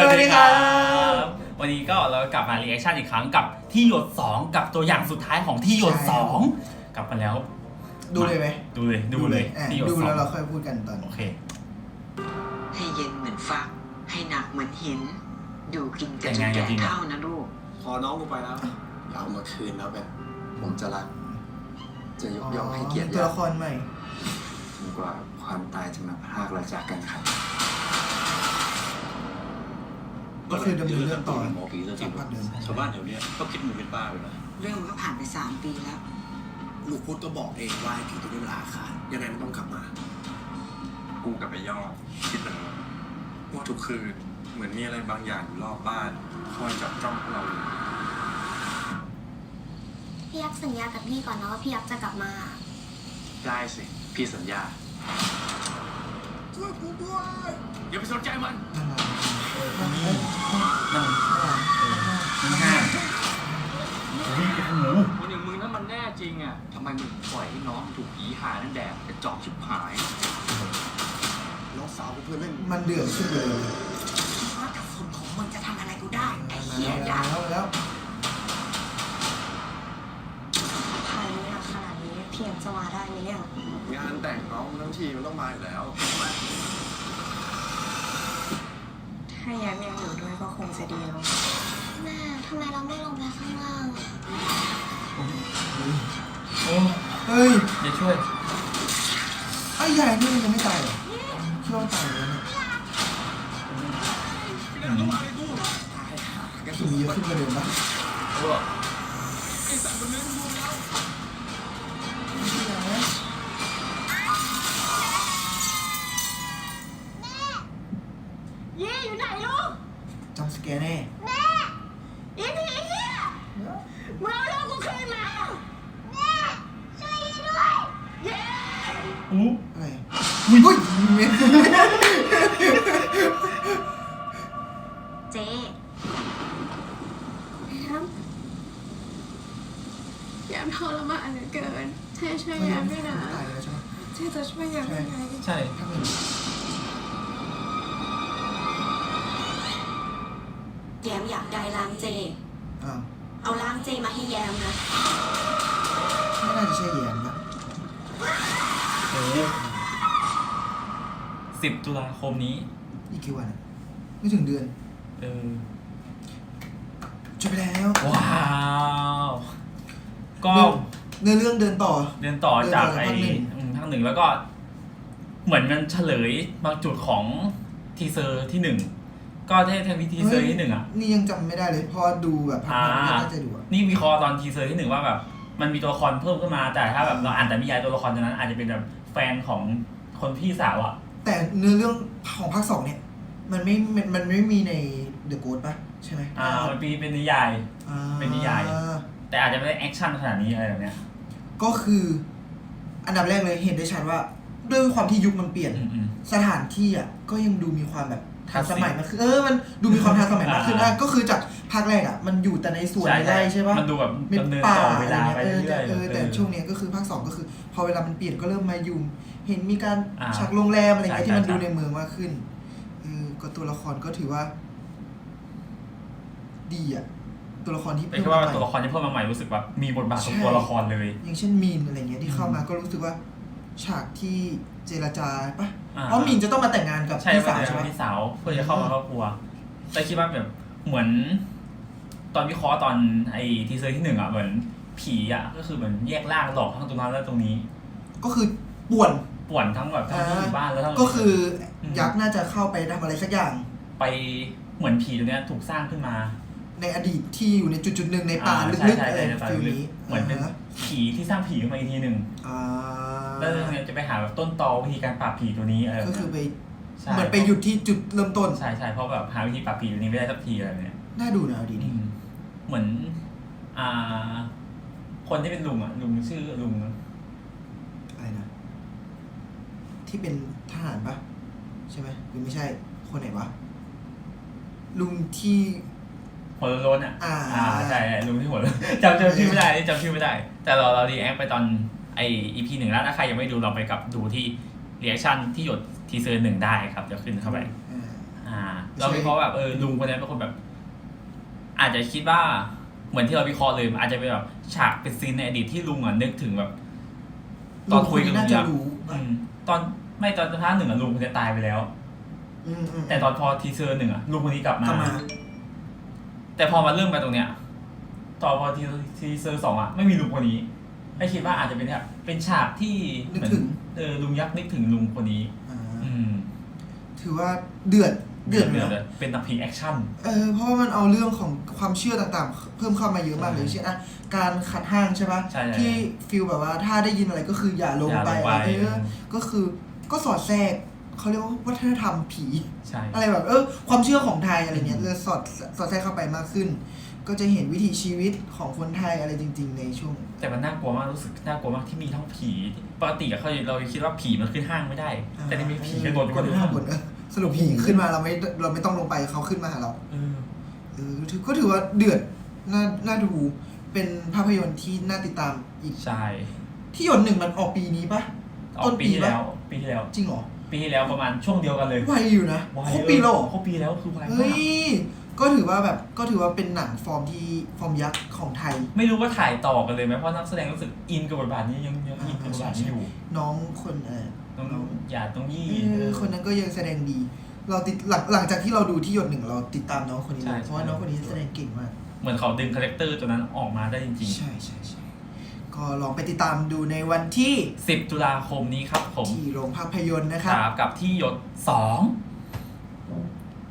สวัสดีครับ วันนี้ก็เรากลับมารีแอคชั่นอีกครั้งกับที่หยด 2 กับตัวอย่างสุดท้ายของที่หยด ใช่ 2 กลับมาแล้ว ดูเลยไหมดูเลยดูเลยอะที่หยดดูสอแล้วงเราค่อยพูดกันตอน โอเค ให้เย็นเหมือนฝัก ให้หนักเหมือนหินดูกินกันจแต่นงงานกันแก่จริงเหรอเท่านะลูก พอน้องกูไปแล้วเอามาคืนแล้วแบบผมจะรัก จะยกอ๋อย่องให้เกียรติตัวยาละครใหม่ดีกว่าความตายจะมาพรากเราจากกันครับ ก็คือดำเนินเรื่องต่อหมอผีซะจริจากงภาคเดิม ชาวบ้านแถวเนี้ยก็คิดมึงเป็นบ้าไปแล้วเรื่องมันก็ผ่านไปสามปีแล้วลูกพุทธก็บอกเองว่าให้ผีตัวนี้มันอาฆาตยังไงมันต้องกลับมา กูกับไอ้ยอดคิดเลยว่าทุกคืนเหมือนมีอะไรบางอย่างอยู่รอบบ้านคอยจับจ้องพวกเราอยู่พี่ยักษ์สัญญากับพี่ก่อนนะว่าพี่ยักษ์จะกลับมา ได้สิ พี่สัญญา อย่าไปสนใจมันนั่นแหละเออ นั่นั่นนั่นนั่นห้าอุ้ยโอ้โหคนอย่างมึงถ้ามันแน่จริงอะทำไมมึงปล่อยให้น้องถูกผีหานั่นแดกกระจอกชิบหาย น้องสาวกูเพื่อนเล่นมันเดือดขึ้นเลยว่ากระสุนของมึงจะทำอะไรกูได้ไอ้เหี้ยยักษ์แล้วแล้วพายนี้ขนาดนี้เพียักษ์จะมาได้ไหมเนี่ยงานแต่งน้องทั้งทีมันต้องมาอยู่แล้ว ถ้ายักษ์ยังอยู่ ด้วยก็คงจะดีเนาะแม่ทำไมเราไม่ลงไปข้างล่างโอ้เฮ้ยจะช่วย ไอ้ใหญ่นี่มันยังไม่ตายเหรอคิดว่ามันตายแล้วเนี่ยผีเยอะขึ้นกว่าเดิมปะ โอ้ อู้อะไรอุ้ยอุ้ยเมนเจ๊แยมทรมานเหลือเกินเจ๊ช่วยแยมด้วยนะตายแล้วใช่ไหมเจ๊จะช่วยแยมยังไงใช่ถ้าเป็นแยมอยากได้ล้างเจอ้าวเอาล้างเจมาให้แยมนะ ไม่น่าจะใช่แยมปะโอ้ สิบตุลาคมนี้ อีกกี่วันอะไม่ถึงเดือน เออ จบไปแล้วว้าว ก็เนื้อเรื่องเดินต่อ เดินต่อจากเดินต่อจากไอ้ภาคหนึ่งอืมภาคหนึ่งแล้วก็ เหมือนมันเฉลยบางจุดของทีเซอร์ที่หนึ่งก็เทเทวิทีเซอร์ที่หนึ่งอะ นี่ยังจำไม่ได้เลยเพราะดูแบบผ่านๆไม่น่าจะดูอะนี่วิเคราะห์ตอนทีเซอร์ที่หนึ่งว่าแบบมันมีตัวละครเพิ่มขึ้นมาแต่ถ้าแบบเราอ่านแต่นิยายตัวละครตัวนั้นอาจจะเป็นแบบแฟนของคนพี่สาวอะแต่เนื้อเรื่องของภาคสองเนี่ย มันไม่มันมันไม่มีในเดอะโกดปะใช่ไหมอ่ามันปีเป็นนิยาย อ่าเป็นนิยาย แต่อาจจะไม่ได้แอคชั่นขนาดนี้อะไรแบบเนี้ยก็คือ อันดับแรกเลยเห็นได้ชัดว่า ด้วยความที่ยุคมันเปลี่ยน อืมอืม สถานที่อะก็ยังดูมีความแบบทันสมัยคลาสสิกมากขึ้นเออมันดูมีความทันสมัยมากขึ้นอ่า อะก็คือจาก ภาคแรกอะ มันอยู่แต่ในสวนในไร่ใช่ปะมันดูแบบเป็นดำเนินป่าต่ออะเวไรลาเงี้ยไปเออเรื่แต่อยเออๆแต่เออช่วงเนี้ยก็คือภาคสองก็คือ พอเวลามันเปลี่ยนก็เริ่มมาอยู่ เห็นมีการอ่าฉากโรงแรมอะไรเงี้ยใช่ที่มันใช่ดูในเมืองมากขึ้นเออก็ตัวละครก็ถือว่า ดีอะตัวละครที่แต่เพิ่มแค่ว่ามาใหม่ตัวละครที่เพิ่มมาใหม่รู้สึกแบบมีบทบาทของใช่ตัวละครเลย อย่างเช่นมีนอะไรเงี้ยที่เข้ามาอืมก็รู้สึกว่า ฉากที่เจรจาปะอ่าเพราะมีนจะต้องมาแต่งงานกับใช่พี่ว่าสาวจะใช่ปะพี่สาวเพื่อจะเข้ามาครอบครัวแต่คิดว่าแบบเหมือน ตอนวิเคราะห์ตอนไอ้ทีเซอร์ที่หนึ่งอะเหมือนผีอะก็คือเหมือนแยกร่างหลอกทั้งตรงนั้นและตรงนี้ก็คือป่วน ป่วนทั้งแบบทั้งที่อยู่บ้านแล้วทั้ง ก็คืออมยักษ์น่าจะเข้าไปทำอะไรสักอย่าง ไปเหมือนผีตัวเนี้ยถูกสร้างขึ้นมาในอดีตที่อยู่ในจุดจุดๆหนึ่งในป่าอ่ลึกใช่ๆใช่อะไรใช่ในป่าฟิลลึกนี้ๆเหมือนเป็นอ่าฮะผีที่สร้างผีขึ้นมาอีกทีหนึ่งอ่าแล้วเรื่องเนี้ยจะไปหาแบบต้นตอวิธีการปราบผีตัวนี้อะไรแบบก็เนี้ยคือไปใช่เหมือนไปหยุดที่จุดเริ่มต้นใช่ใช่เพราะแบบหาวิธีปราบผีตัวนี้ไม่ได้สักทีอะไรแบบเนี้ยน่าดูนะเอาดีอืนี่ม เหมือน อ่า คนที่เป็นลุงอะ ลุงชื่อลุงอะไรนะ ที่เป็นทหารปะใช่ไหมหรือไม่ใช่ คนไหนวะ ลุงที่ หัวโล้นๆอะอ่าใช่ลุงที่หัวโล้นจำจำชื่อไม่ได้นี่จำชื่อไม่ได้ แต่เราเรารีแอคไปตอนไออีพีหนึ่งแล้วถ้าใครยังไม่ดูเราไปกับดูที่รีแอคชั่นที่หยดทีเซอร์หนึ่งได้ครับจะขึ้นเข้าไป อ่า อ่า เราวิเคราะห์แบบเออลุงคนนี้เป็นคนแบบ อาจจะคิดว่าเหมือนที่เราวิเคราะห์เลยอาจจะเป็นแบบฉากเป็นซีนในอดีตที่ลุงอะนึกถึงแบบ ตอนคุยกับลุน่างจะยักษ์รู้อืมตอนไม่ตอนภาคหนึ่งอะลุงคนนี้ตายไปแล้ว อืมอืมแต่ตอนพอทีเซอร์หนึ่งอะลุงคนนี้กลับกลับมามา แต่พอมาเริ่มไปตรงเนี้ยตอนพอทีทีเซอร์สองอะไม่มีลุงคนนี้ไม่คิดว่าอาจจะเป็นแบบเป็นฉากที่นึกเหมือนถึงเออลุงยักษ์นึกถึงลุงคนนี้ อ่าอืม ถือว่าเดือด เดือดเดือดนะเลยเป็นนักผีแอคชั่นเออเพราะว่ามันเอาเรื่องของความเชื่อต่างๆ เพิ่มเข้ามาเยอะมากเลยใช่เช่นอะการขัดห้างใช่ปะใช่ใช่ที่ฟิลแบบว่าถ้าได้ยินอะไรก็คืออย่าลงอย่าไปลงไปเออก็คือก็สอดแทรกเขาเรียกว่าวัฒนธรรมผีใช่อะไรแบบเออความเชื่อของไทยอะไรเงี้ยเลยสอดสอดแทรกเข้าไปมากขึ้น ก็จะเห็นวิถีชีวิตของคนไทยอะไรจริง ๆ ในช่วง แต่มันน่ากลัวมากรู้สึกน่ากลัวมากที่มีทั้งผีปกติอะเขาเราคิดว่าผีมันขึ้นห้างไม่ได้แต่นี่มีผีกระโดดอยู่บนห้างบนเออสรุปผีขึ้นมาเราไม่เราไม่ต้องลงไปเขาขึ้นมาหาเราเออเออถือก็ถือว่าเดือดน่าน่าดูเป็นภาพยนตร์ที่น่าติดตามอีก ใช่ที่หยดหนึ่งมันออกปีนี้ปะออต้กนปีปีที่ปะแล้ว ปีที่แล้ว จริงเหรอปีที่แล้วประมาณช่วงเดียวกันเลยไวอยู่นะไวครบปีแล้วเหรอครบปีแล้วคือไวเฮ้มากย ก็ถือว่าแบบก็ถือว่าเป็นหนังฟอร์มที่ฟอร์มยักษ์ของไทย ไม่รู้ว่าถ่ายต่อกันเลยไหมเพราะนักแสดงรู้สึกอินกับบทบาทนี้ยังยังอินกับบทบาทนี้อยู่ น้องคนเออน้องหยาดต้องยี่เออคนนั้นก็ยังแสดงดี เราติดหลังหลังจากที่เราดูที่หยดหนึ่งเราติดตามน้องคนนี้เลยเพราะว่าน้องคนนี้แสดงเก่งมาก เหมือนเขาดึงคาแรคเตอร์ตัวนั้นออกมาได้จริงใช่ใช่ใช่ก็ลองไปติดตามดูในวันที่ๆ10 ตุลาคมนี้ครับผมที่โรงภาพยนตร์นะคครับรับกับที่หยด2